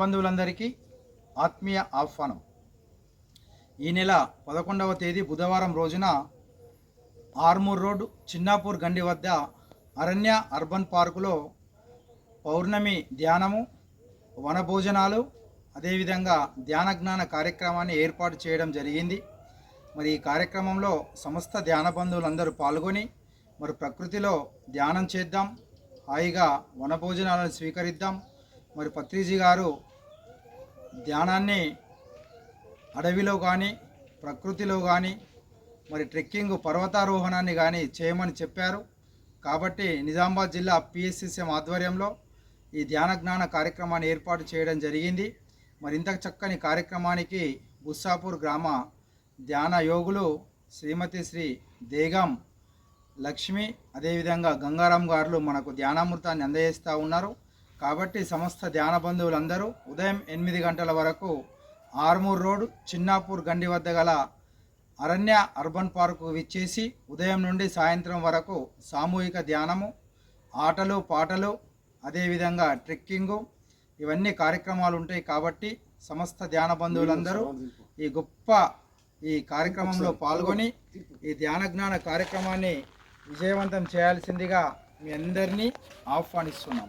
బంధువులందరికీ ఆత్మీయ ఆహ్వానం. ఈ నెల పదకొండవ తేదీ బుధవారం రోజున ఆర్మూర్ రోడ్ చిన్నాపూర్ గండి వద్ద అరణ్య అర్బన్ పార్కులో పౌర్ణమి ధ్యానము వనభోజనాలు అదేవిధంగా ధ్యాన జ్ఞాన కార్యక్రమాన్ని ఏర్పాటు చేయడం జరిగింది. మరి ఈ కార్యక్రమంలో సమస్త ధ్యాన బంధువులందరూ పాల్గొని మరి ప్రకృతిలో ధ్యానం చేద్దాం హాయిగా వనభోజనాలను స్వీకరిద్దాం మరి పత్రిజీ గారు ధ్యానాన్ని అడవిలో కానీ ప్రకృతిలో కానీ మరి ట్రెక్కింగ్ పర్వతారోహణాన్ని కానీ చేయమని చెప్పారు. కాబట్టి నిజామాబాద్ జిల్లా పిఎస్సిసిఎం ఆధ్వర్యంలో ఈ ధ్యాన జ్ఞాన కార్యక్రమాన్ని ఏర్పాటు చేయడం జరిగింది. మరి ఇంత చక్కని కార్యక్రమానికి బుస్సాపూర్ గ్రామ ధ్యాన యోగులు శ్రీమతి శ్రీ దేగం లక్ష్మి అదేవిధంగా గంగారాం గారు మనకు ధ్యానామృతాన్ని అందజేస్తూ ఉన్నారు. కాబట్టి సమస్త ధ్యాన బంధువులందరూ ఉదయం ఎనిమిది గంటల వరకు ఆర్మూర్ రోడ్ చిన్నాపూర్ గండి వద్ద గల అరణ్య అర్బన్ పార్కు విచ్చేసి ఉదయం నుండి సాయంత్రం వరకు సామూహిక ధ్యానము ఆటలు పాటలు అదేవిధంగా ట్రెక్కింగు ఇవన్నీ కార్యక్రమాలు ఉంటాయి కాబట్టి సమస్త ధ్యాన బంధువులందరూ ఈ గొప్ప ఈ కార్యక్రమంలో పాల్గొని ఈ ధ్యాన జ్ఞాన కార్యక్రమాన్ని విజయవంతం చేయాల్సిందిగా మీ అందరినీ ఆహ్వానిస్తున్నాం.